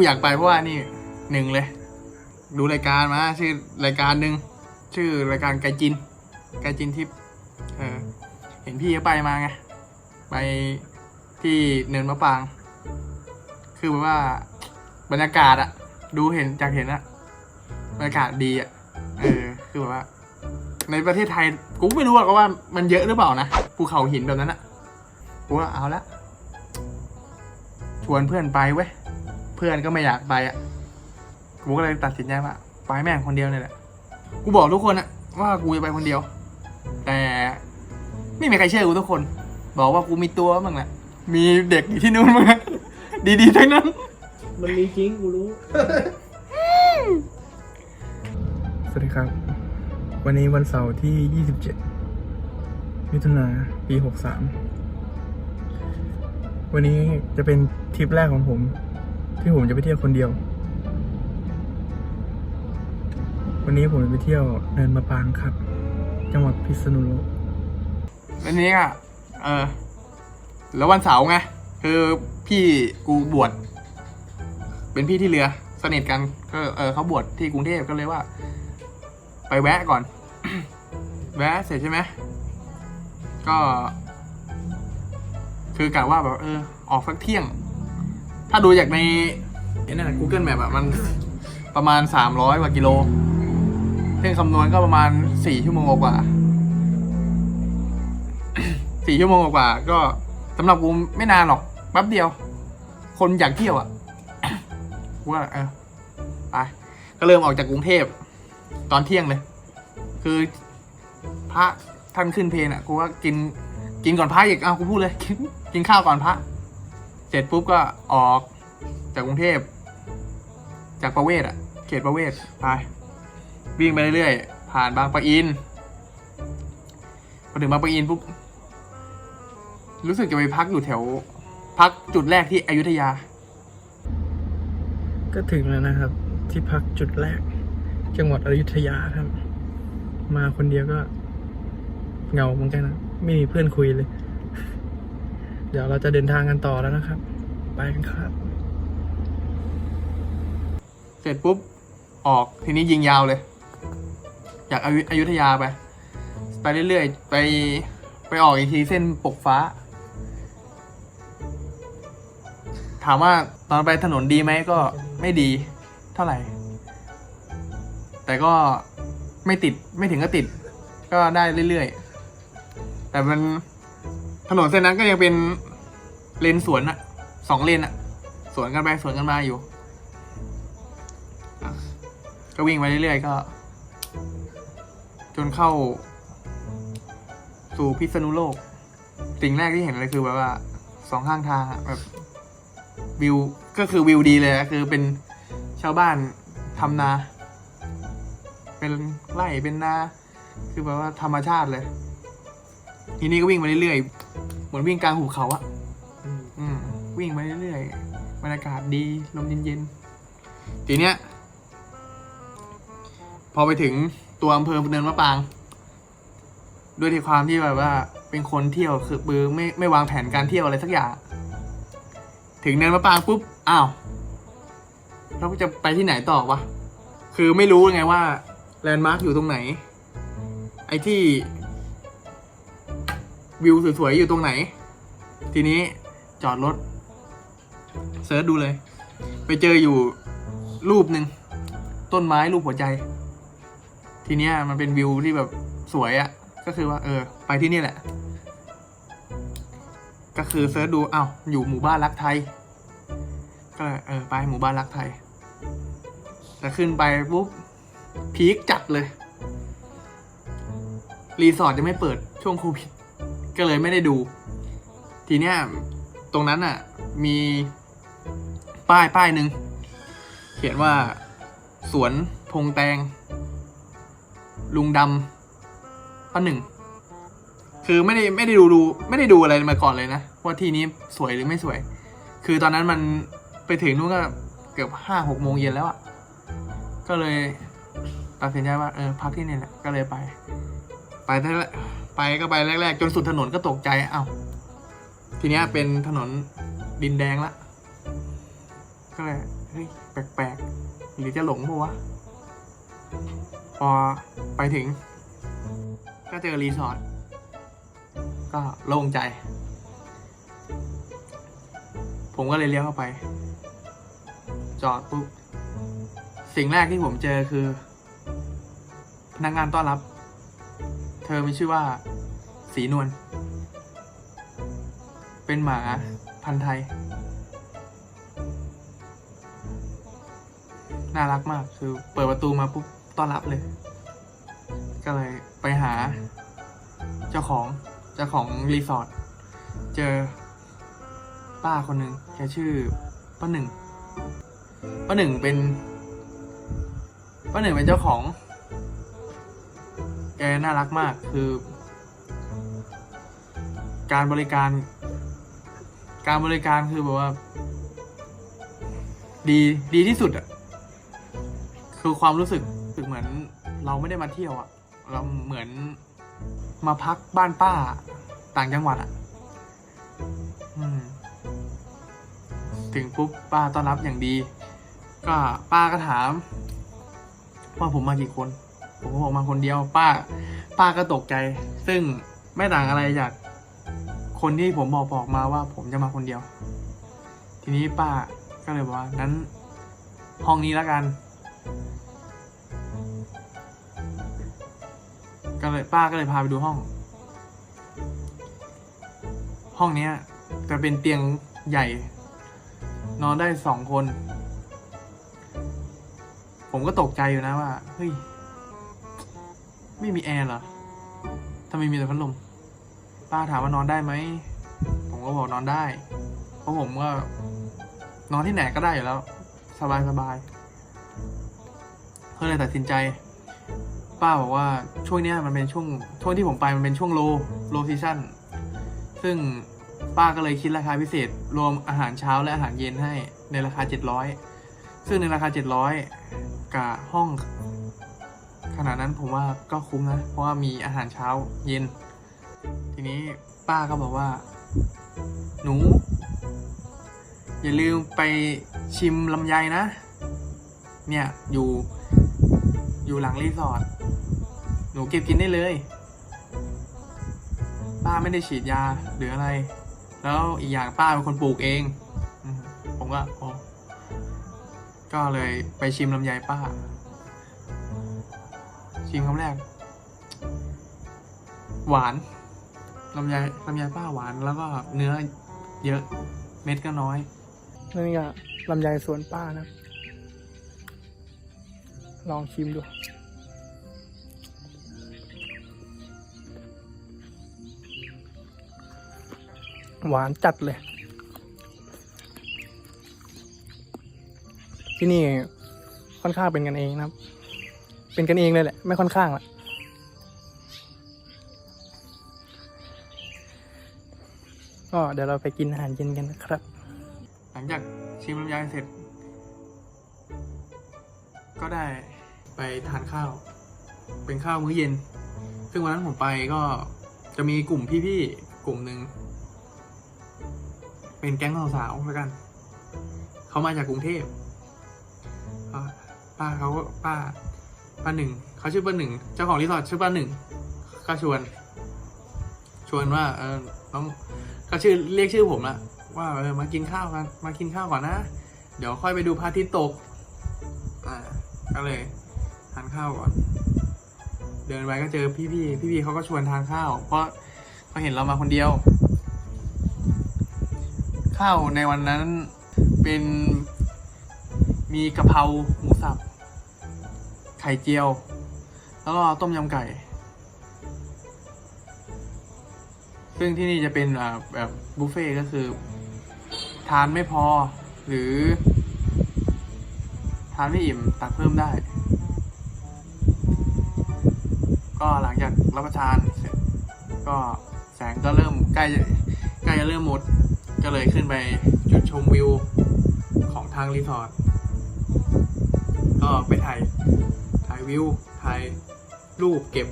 กูอยากไปเพราะว่านี่หนึ่งเลย ดูรายการมา ชื่อรายการหนึ่งชื่อรายการไกจิน ไกจินทิปเออเห็นพี่เขาไปมาไงไปที่เนินมะปราง คือแบบว่าบรรยากาศอะดูเห็นจากเห็นอะบรรยากาศดีอะเออคือแบบว่า ในประเทศไทยกูไม่รู้หรอกว่ามันเยอะหรือเปล่านะภูเขาหินแบบนั้นอะกูว่าเอาละชวนเพื่อนไปเว้ย เพื่อนก็ไม่อยากไปอะกูก็เลยตัดสินใจว่าไปแม่งคนเดียวเนี่ยแหละกูบอกทุกคนอะว่ากูจะไปคนเดียว แต่ไม่มีใครเชื่อกูทุกคน บอกว่ากูมีตัวบ้างแหละมีเด็กอยู่ที่นู่นมั้งอะดีๆทั้งนั้น มันมีจริงกูรู้ สวัสดีครับ วันนี้วันเสาร์ที่ 27 มิถุนาปี 63 วันนี้จะเป็นทริปแรกของผม ที่ผมจะไปเที่ยวคนเดียว วันนี้ผมจะไปเที่ยวเนินมะปางครับ จังหวัดพิษณุโลกวันนี้อะเออแล้ววันเสาร์ไงคือพี่กูบวชเป็นพี่ที่เรือสนิทกันก็เออเขาบวชที่กรุงเทพก็เลยว่า ไปแวะก่อน แวะเสร็จใช่ไหมก็ คือกะว่าแบบเออ ออกสักเที่ยง ถ้าดูจากในไอ้นั่น Google Map อะมันประมาณสามร้อยกว่ากิโลเส้นคำนวณก็ประมาณสี่ชั่วโมงกว่าสี่ชั่วโมงกว่า ก็สำหรับกูไม่นานหรอกแป๊บเดียว คนอยากเที่ยวอะกูว่าเออไปก็เริ่มออกจากกรุงเทพ ตอนเที่ยงเลย คือพระท่านขึ้นเพลนอะกูว่ากินกินก่อนพระอีกเอากูพูดเลยกินกินข้าวก่อนพระ เสร็จปุ๊บก็ออกจากกรุงเทพ จากประเวศอะเขตประเวศไปวิ่งไปเรื่อยๆ ผ่านบางปะอินพอถึงบางปะอินปุ๊บรู้สึกจะไปพักอยู่แถว พักจุดแรกที่อยุธยา ก็ถึงแล้วนะครับ ที่พักจุดแรก จังหวัดอยุธยาครับ มาคนเดียวก็เหงาเหมือนกันนะ ไม่มีเพื่อนคุยเลย เดี๋ยวเราจะเดินทางกันต่อแล้วนะครับ ไปกันครับ เสร็จปุ๊บ ออกทีนี้ยิงยาวเลย จากอยุอยุธยาไป ไปเรื่อยๆ ไปไปออกอีกทีเส้นปกฟ้า ถามว่าตอนไปถนนดีไหมก็ไม่ดีเท่าไหร่ แต่ก็ไม่ติดไม่ถึงก็ติด ก็ได้เรื่อยๆ แต่มัน ถนนเส้นนั้นก็ยังเป็นเลนสวนอะสองเลนอะสวนกันไปสวนกันมาอยู่ ก็วิ่งไปเรื่อยๆก็ จนเข้า สู่พิษณุโลก สิ่งแรกที่เห็นเลยคือแบบว่าสองข้างทางอะแบบวิวก็คือวิวดีเลยคือเป็นชาวบ้านทำนา เป็นไร่เป็นนา คือแบบว่าธรรมชาติเลย ทีนี้ก็วิ่งไปเรื่อยๆ เหมือนวิ่งกลางหุบเขาอะอืมวิ่งไปเรื่อยๆบรรยากาศดีลมเย็นๆทีเนี้ย พอไปถึงตัวอำเภอเนินมะปราง ด้วยที่ความที่แบบว่า เป็นคนเที่ยวคือบือไม่ไม่วางแผนการเที่ยวอะไรสักอย่าง ถึงเนินมะปรางปุ๊บอ้าวเราจะไปที่ไหนต่อวะคือไม่รู้ไงว่าแลนด์มาร์กอยู่ตรงไหน ไอ้ที่ วิวสวยๆ อยู่ตรงไหน ทีนี้จอดรถเซิร์ชดูเลย ไปเจออยู่รูปหนึ่งต้นไม้รูปหัวใจ ทีเนี้ยมันเป็นวิวที่แบบสวยอะ่ะก็คือว่า เออ ไปที่นี่แหละ ก็คือเซิร์ชดูอ้าวอยู่หมู่บ้านรักไทย ก็เลยเออไปหมู่บ้านรักไทยแต่ขึ้นไปปุ๊บพีคจัดเลย รีสอร์ทยังไม่เปิดช่วงโควิด ก็เลยไม่ได้ดู ทีเนี้ยตรงนั้นอะ มีป้ายป้ายหนึ่งเขียนว่า สวนพงแตง ลุงดำป้าหนึ่ง คือไม่ได้ไม่ได้ดูดู ไม่ได้ดูอะไรมาก่อนเลยนะ ว่าที่นี้สวยหรือไม่สวย คือตอนนั้นมันไปถึงนู่นก็เกือบห้าหกโมงเย็นแล้วอะ่ะ ก็เลยตัดสินใจว่าเออพักที่นี่แหละก็เลยไป ไปได้และ ไปก็ไปแรก ๆ จนสุดถนนก็ตกใจเอ้าทีเนี้ยเป็นถนนดินแดงละ ก็เลยเฮ้ยแปลกๆหรือจะหลงปะวะพอไปถึง ก็เจอรีสอร์ทก็โล่งใจ ผมก็เลยเลี้ยวเข้าไป จอดปุ๊บสิ่งแรกที่ผมเจอคือพนักงานต้อนรับ เธอมีชื่อว่า สีนวล เป็นหมาพันธุ์ไทย น่ารักมาก คือเปิดประตูมาปุ๊บต้อนรับเลย ก็เลยไปหา เจ้าของ เจ้าของรีสอร์ท เจอป้าคนหนึ่งแกชื่อป้าหนึ่งป้าหนึ่งเป็นป้าหนึ่งเป็นเจ้าของ แกน่ารักมากคือ การบริการ การบริการคือแบบว่า ดีดีที่สุดอะคือความรู้สึกรู้สึกเหมือน เราไม่ได้มาเที่ยวอะเราเหมือนมาพักบ้านป้าต่างจังหวัดอะถึงปุ๊บป้าต้อนรับอย่างดี ก็ป้าก็ถาม ว่าผมมากี่คน ผมก็บอกมาคนเดียวป้า ป้าก็ตกใจ ซึ่งไม่ต่างอะไรจากคนที่ผมบอกบอกมาว่า ผมจะมาคนเดียว ทีนี้ป้าก็เลยบอกว่านั้น ห้องนี้แล้วกัน ก็เลยป้าก็เลยพาไปดูห้อง ห้องเนี้ยจะเป็นเตียงใหญ่ นอนได้สองคน ผมก็ตกใจอยู่นะว่าเฮ้ย ไม่มีแอร์เหรอทำไมมีแต่พัดลม ป้าถามว่านอนได้ไหม ผมก็บอกนอนได้ เพราะผมก็นอนที่ไหนก็ได้อยู่แล้ว สบายสบายก็เลยตัดสินใจ ป้าบอกว่าช่วงนี้มันเป็นช่วงช่วงที่ผมไปมันเป็นช่วงโลโลซีซั่นซึ่งป้าก็เลยคิดราคาพิเศษ รวมอาหารเช้าและอาหารเย็นให้ในราคา 700 ซึ่งในราคา 700 กับห้อง ขนาดนั้นผมว่าก็คุ้มนะ เพราะว่ามีอาหารเช้าเย็น ทีนี้ป้าก็บอกว่า หนู อย่าลืมไปชิมลำไยนะ เนี่ยอยู่อยู่หลังรีสอร์ทหนูเก็บกินได้เลย ป้าไม่ได้ฉีดยาหรืออะไร แล้วอีกอย่างป้าเป็นคนปลูกเอง ผมก็อ๋อก็เลยไปชิมลำไยป้า ชิมคำแรก หวานลำไยลำไยป้าหวานแล้วก็เนื้อเยอะเม็ดก็น้อยนี่ก็ลำไยสวนป้านะ ลองชิมดูหวานจัดเลย ที่นี่ค่อนข้างเป็นกันเองนะครับ เป็นกันเองเลยแหละ ไม่ค่อนข้างละก็เดี๋ยวเราไปกินอาหารเย็นกันนะครับ หลังจากชิมลำไยเสร็จ ก็ได้ไปทานข้าว เป็นข้าวมื้อเย็น ซึ่งวันนั้นผมไปก็จะมีกลุ่มพี่ๆกลุ่มหนึ่งเป็นแก๊งสาวๆแล้วกัน เขามาจากกรุงเทพป้าเขาก็ป้า ป้าหนึ่งเขาชื่อป้าหนึ่งเจ้าของรีสอร์ทชื่อป้าหนึ่งก็ชวน ชวนว่า เออน้องก็ชื่อเรียกชื่อผมอะว่าเออมากินข้าวกันมากินข้าวก่อนนะ เดี๋ยวค่อยไปดูพระอาทิตย์ตกอ่าก็เลยทานข้าวก่อน เดินไปก็เจอพี่พี่พี่พี่เขาก็ชวนทานข้าว เพราะเขาเห็นเรามาคนเดียว ข้าวในวันนั้นเป็นมีกะเพรา ไข่เจียว แล้วก็ต้มยำไก่ ซึ่งที่นี่จะเป็นแบบบุฟเฟ่ต์ก็คือ ทานไม่พอหรือ ทานไม่อิ่มตักเพิ่มได้ ก็หลังจากรับประทานเสร็จก็แสงก็เริ่มใกล้จะใกล้จะเริ่มหมดก็เลยขึ้นไปจุดชมวิวของทางรีสอร์ทก็ไปถ่าย วิวถ่ายรูปเก็บ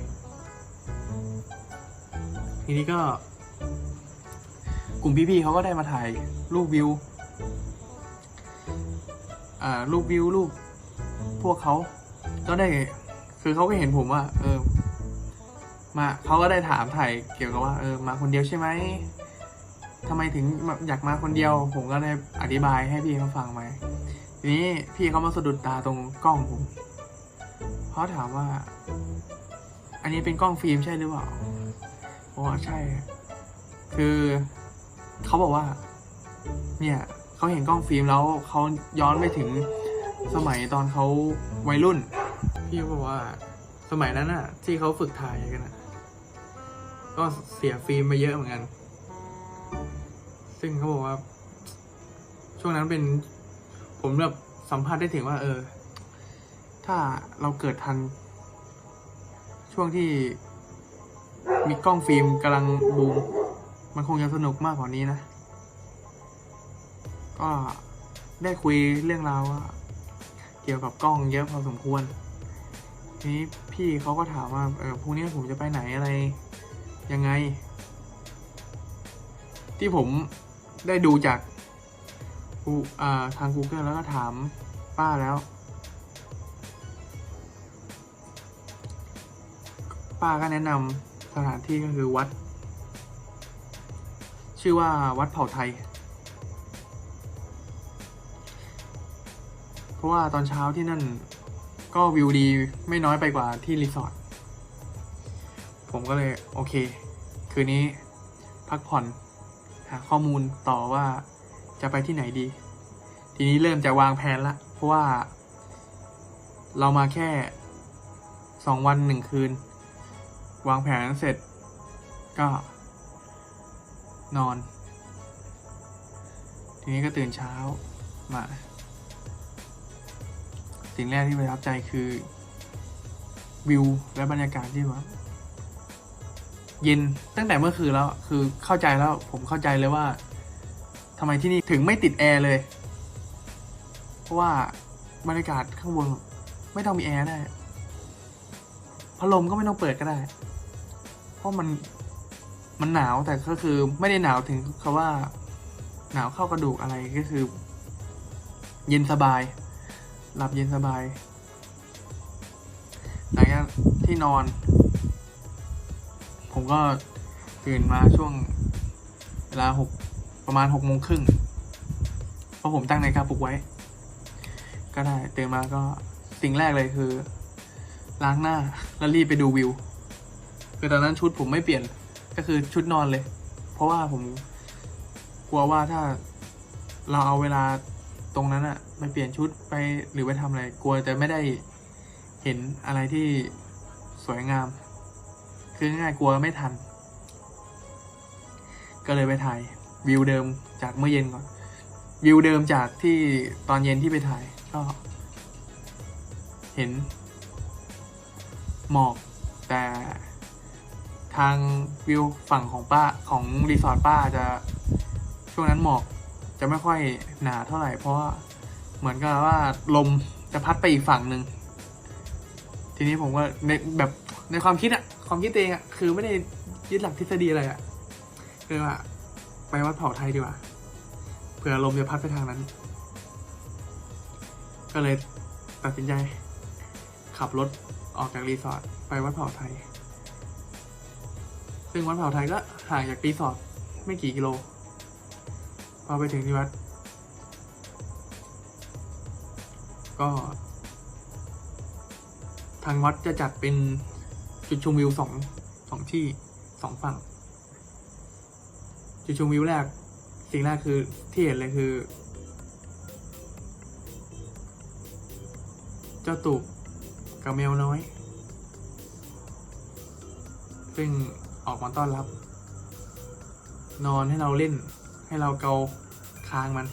ทีนี้ก็ กลุ่มพี่ๆเขาก็ได้มาถ่ายรูปวิว อ่ารูปวิวรูปพวกเขาก็ได้ คือเขาก็เห็นผมว่า เออ มาเขาก็ได้ถามถ่ายเกี่ยวกับว่า เออ มาคนเดียวใช่ไหมทำไมถึงอยากมาคนเดียว ผมก็ได้อธิบายให้พี่เขาฟังไหมทีนี้พี่เขามาสะดุดตาตรงกล้องผม เขาถามว่า อันนี้เป็นกล้องฟิล์มใช่หรือเปล่าผมว่าใช่ คือเขาบอกว่า เนี่ยเขาเห็นกล้องฟิล์มแล้วเขาย้อนไปถึงสมัยตอนเขาวัยรุ่น พี่บอกว่า สมัยนั้นน่ะที่เขาฝึกถ่ายกันน่ะก็เสียฟิล์มไปเยอะเหมือนกัน ซึ่งเขาบอกว่า ช่วงนั้นเป็นผมแบบสัมผัสได้ถึงว่า เออ ถ้าเราเกิดทัน ช่วงที่มีกล้องฟิล์มกำลังบูม มันคงจะสนุกมากกว่านี้นะ ก็ได้คุยเรื่องราวเกี่ยวกับกล้องเยอะพอสมควร ทีนี้พี่เขาก็ถามว่า เออพรุ่งนี้ผมจะไปไหนอะไร ยังไง ที่ผมได้ดูจากทาง Google แล้วก็ถามป้าแล้ว ป้าก็แนะนำสถานที่ก็คือวัด ชื่อว่าวัดเผ่าไทย เพราะว่าตอนเช้าที่นั่นก็วิวดีไม่น้อยไปกว่าที่รีสอร์ท ผมก็เลยโอเค คืนนี้พักผ่อน หาข้อมูลต่อว่าจะไปที่ไหนดี ทีนี้เริ่มจะวางแผนละ เพราะว่าเรามาแค่สองวันหนึ่งคืน วางแผนเสร็จก็ นอน ทีนี้ก็ตื่นเช้ามา สิ่งแรกที่ประทับใจคือ วิวและบรรยากาศที่ว่าเย็นตั้งแต่เมื่อคืนแล้วคือเข้าใจแล้วผมเข้าใจเลยว่าทำไมที่นี่ถึงไม่ติดแอร์เลย เพราะว่าบรรยากาศข้างบนไม่ต้องมีแอร์ได้พัดลมก็ไม่ต้องเปิดก็ได้ ราะมันมันหนาวแต่ก็คือไม่ได้หนาวถึงคำว่า หนาวเข้ากระดูกอะไรก็คือ เย็นสบาย หลับเย็นสบายหลังจากที่นอน ผมก็ตื่นมาช่วงเวลาหกประมาณหกโมงครึ่งเพราะผมตั้งนาฬิกาปลุกไว้ ก็ได้ตื่นมาก็สิ่งแรกเลยคือ ล้างหน้าแล้วรีบไปดูวิว คือตอนนั้นชุดผมไม่เปลี่ยนก็คือชุดนอนเลย เพราะว่าผมกลัวว่าถ้าเราเอาเวลาตรงนั้นอะไปเปลี่ยนชุดไปหรือไปทำอะไร กลัวจะไม่ได้เห็นอะไรที่สวยงาม คือง่ายกลัวไม่ทัน ก็เลยไปถ่ายวิวเดิมจากเมื่อเย็นก่อน วิวเดิมจากที่ตอนเย็นที่ไปถ่ายก็เห็นหมอกแต่ ทางวิวฝั่งของป้าของรีสอร์ทป้าจะช่วงนั้นหมอกจะไม่ค่อยหนาเท่าไหร่ เพราะว่าเหมือนกับว่าลมจะพัดไปอีกฝั่งหนึ่งทีนี้ผมก็ในแบบในความคิดอะความคิดตัวเองอะคือไม่ได้ยึดหลักทฤษฎีอะไรอะคือว่าไปวัดเผาไทยดีกว่าเผื่อลมจะพัดไปทางนั้น ก็เลยตัดสินใจขับรถออกจากรีสอร์ทไปวัดเผาไทย ซึ่งวัดเผาไทยก็ห่างจากรีสอร์ทไม่กี่กิโล พอไปถึงที่วัด ก็ ทางวัดจะจัดเป็นจุดชมวิวสองสองที่สองฝั่ง จุดชมวิวแรก สิ่งแรกคือที่เห็นเลยคือ เจ้าตูบกับแมวน้อย ซึ่ง ออกมาต้อนรับ นอนให้เราเล่น ให้เราเกาคางมัน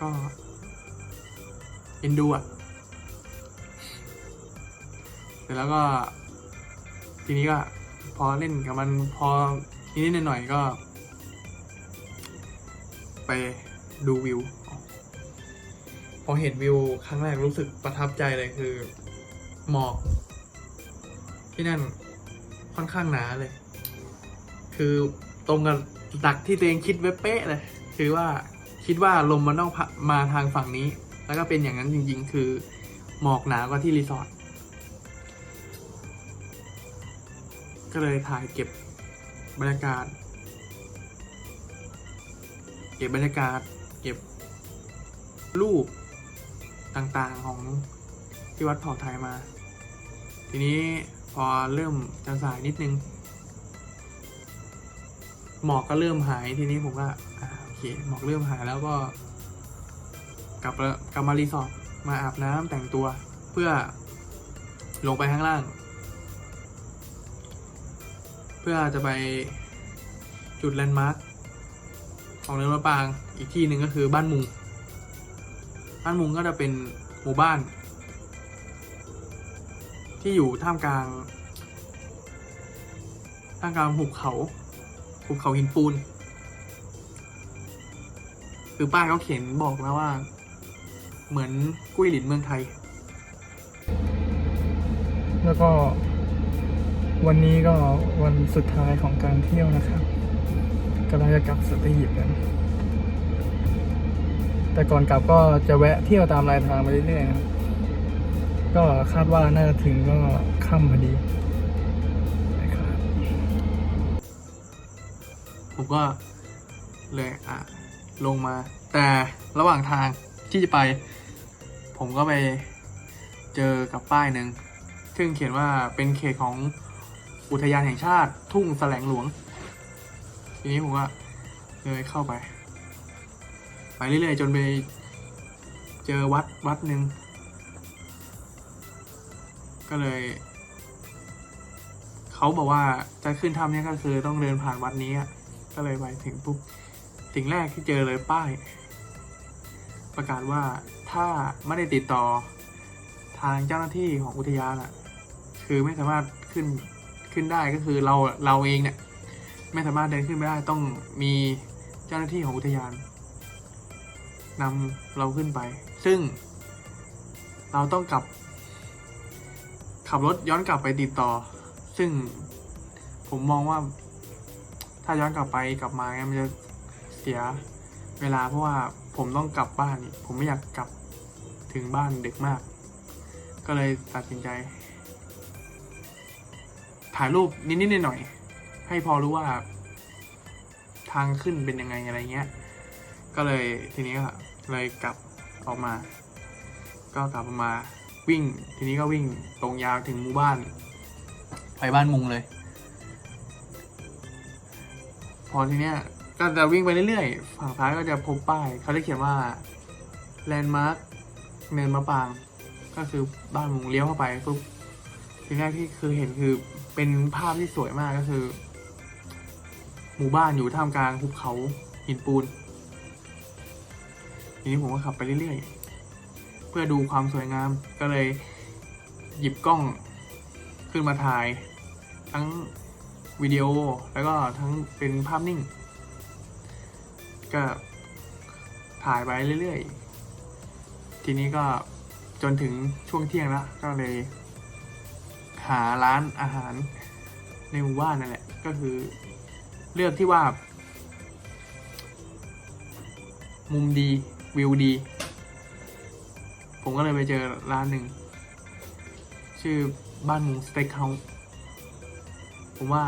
ก็เอ็นดูอะเสร็จแล้วก็ ทีนี้ก็ พอเล่นกับมันพอนิดๆหน่อยก็ ไปดูวิวพอเห็นวิวครั้งแรกรู้สึกประทับใจเลยคือ หมอก ที่นั่นค่อนข้างหนาเลย คือตรงกับดักที่ตัวเองคิดไว้เป๊ะเลย คือว่าคิดว่าลมมันต้องมาทางฝั่งนี้ แล้วก็เป็นอย่างนั้นจริง ๆ คือหมอกหนากว่าที่รีสอร์ท ก็เลยถ่ายเก็บบรรยากาศ เก็บบรรยากาศ เก็บรูปต่างๆของที่วัดเผ่าไทยมา ทีนี้ พอเริ่มจะสายนิดนึง หมอกก็เริ่มหายทีนี้ผมก็อโอเคหมอกเริ่มหายแล้วก็ กลับกลับมารีสอร์ทมาอาบน้ำแต่งตัวเพื่อลงไปข้างล่าง เพื่อจะไปจุดแลนด์มาร์คของเนินมะปางอีกที่หนึ่งก็คือบ้านมุง บ้านมุงก็จะเป็นหมู่บ้าน ที่อยู่ท่ามกลางท่ามกลางหุบเขาหุบเขาหินปูน คือป้ายเขาเขียนบอกแล้วว่า เหมือนกุ้ยหลินเมืองไทย แล้วก็วันนี้ก็วันสุดท้ายของการเที่ยวนะครับกำลังจะกลับสัตหีบกัน แต่ก่อนกลับก็จะแวะเที่ยวตามรายทางไปเรื่อยๆนะครับ ก็คาดว่าน่าจะถึงก็ค่ำพอดีนะครับผมก็เลยอะลงมา แต่ระหว่างทางที่จะไป ผมก็ไปเจอกับป้ายหนึ่งซึ่งเขียนว่าเป็นเขตของอุทยานแห่งชาติ ทุ่งแสลงหลวง ทีนี้ผมก็เลยเข้าไป ไปเรื่อยๆ จนไปเจอวัดวัดหนึ่ง ก็เลย เขาบอกว่าจะขึ้นถ้ำเนี่ยก็คือต้องเดินผ่านวัดนี้ก็เลยไปถึงปุ๊บสิ่งแรกที่เจอเลยป้าย ประกาศว่าถ้าไม่ได้ติดต่อทางเจ้าหน้าที่ของอุทยานอะคือไม่สามารถขึ้นขึ้นได้ก็คือเราเราเองเนี่ย ไม่สามารถเดินขึ้นไม่ได้ต้องมีเจ้าหน้าที่ของอุทยานนำเราขึ้นไป ซึ่ง เราต้องกลับ ขับรถย้อนกลับไปติดต่อ ซึ่งผมมองว่า ถ้าย้อนกลับไปกลับมาเนี่ยมันจะเสียเวลาเพราะว่าผมต้องกลับบ้านอีกผมไม่อยากกลับถึงบ้านดึกมาก ก็เลยตัดสินใจ ถ่ายรูปนิดๆหน่อยๆให้พอรู้ว่า ทางขึ้นเป็นยังไงอะไรเงี้ย ก็เลยทีนี้ก็เลยกลับออกมา ก็กลับมา วิ่ง ทีนี้ก็วิ่งตรงยาวถึงหมู่บ้าน ไปบ้านมุงเลย พอทีเนี้ยก็จะวิ่งไปเรื่อยๆ ฝั่งซ้ายก็จะพบป้าย เขาได้เขียนว่าแลนด์มาร์คเนินมะปราง ก็คือบ้านมุงเลี้ยวเข้าไปปุ๊บทีแรกที่คือเห็นคือเป็นภาพที่สวยมากก็คือ หมู่บ้านอยู่ท่ามกลางภูเขาหินปูนทีนี้ผมก็ขับไปเรื่อยๆ เพื่อดูความสวยงาม ก็เลยหยิบกล้องขึ้นมาถ่าย ทั้งวิดีโอแล้วก็ทั้งเป็นภาพนิ่ง ก็ถ่ายไปเรื่อยๆ ทีนี้ก็จนถึงช่วงเที่ยงแล้วก็เลย หาร้านอาหารในหมู่บ้านนั่นแหละ ก็คือเลือกที่ว่า มุมดีวิวดี ผมก็เลยไปเจอร้านหนึ่ง ชื่อบ้านมุงสเต็กเฮาส์ผมว่า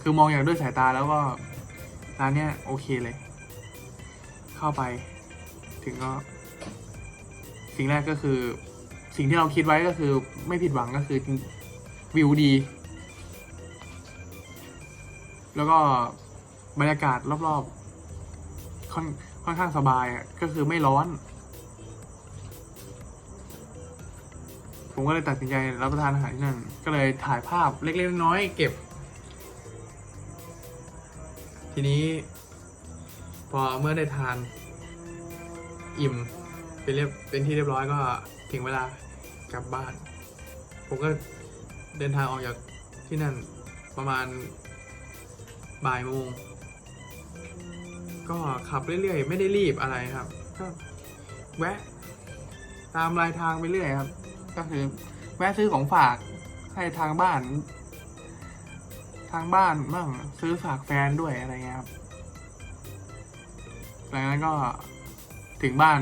คือมองอย่างด้วยสายตาแล้วก็ ร้านเนี้ยโอเคเลย เข้าไป ถึงก็ สิ่งแรกก็คือ สิ่งที่เราคิดไว้ก็คือ ไม่ผิดหวังก็คือวิวดี แล้วก็บรรยากาศรอบๆค่อนค่อนข้างสบายอะ ก็คือไม่ร้อน ผมก็เลยตัดสินใจรับประทานอาหารที่นั่น ก็เลยถ่ายภาพเล็กๆน้อยๆเก็บ ทีนี้ พอเมื่อได้ทาน อิ่มเป็นเรียบเป็นที่เรียบร้อยก็ถึงเวลากลับบ้าน ผมก็เดินทางออกจากที่นั่นประมาณบ่ายโมง ก็ขับเรื่อยๆ ไม่ได้รีบอะไรครับ ก็แวะ ตามรายทางไปเรื่อยครับ ก็คือแวะซื้อของฝากให้ทางบ้าน ทางบ้านบ้างซื้อฝากแฟนด้วยอะไรเงี้ยครับหลังจากนั้นก็ถึงบ้าน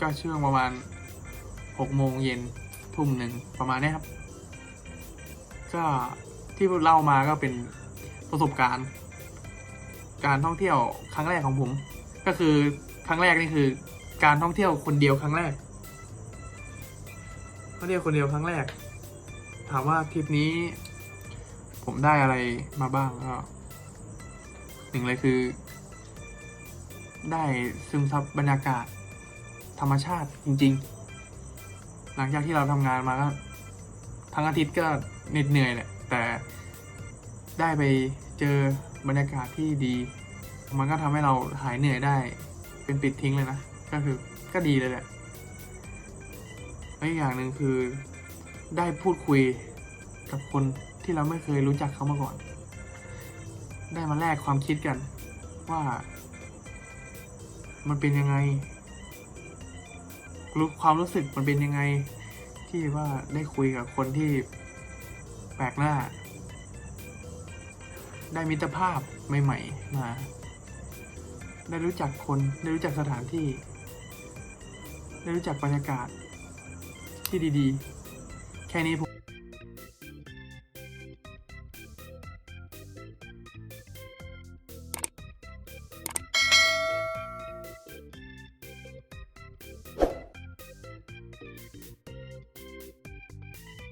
ก็ช่วงประมาณหกโมงเย็นทุ่มหนึ่งประมาณนี้ครับ ก็ที่เล่ามาก็เป็นประสบการณ์ การท่องเที่ยวครั้งแรกของผม ก็คือครั้งแรกนี่คือ การท่องเที่ยวคนเดียวครั้งแรก ท่องเที่ยวคนเดียวครั้งแรก ถามว่าทริปนี้ ผมได้อะไรมาบ้างก็หนึ่งเลยคือ ได้ซึมซับบรรยากาศ ธรรมชาติจริง ๆ หลังจากที่เราทำงานมาก็ทั้งอาทิตย์ก็เหน็ดเหนื่อยแหละแต่ได้ไปเจอบรรยากาศที่ดี มันก็ทำให้เราหายเหนื่อยได้เป็นปิดทิ้งเลยนะ ก็คือก็ดีเลยแหละ และอีกอย่างหนึ่งคือได้พูดคุยกับคนที่เราไม่เคยรู้จักเขามาก่อน ได้มาแลกความคิดกันว่า มันเป็นยังไงรู้ความรู้สึกมันเป็นยังไง ที่ว่าได้คุยกับคนที่แปลกหน้า ได้มิตรภาพใหม่ๆมา ได้รู้จักคน ได้รู้จักสถานที่ ได้รู้จักบรรยากาศ ที่ดีๆ แค่นี้ผม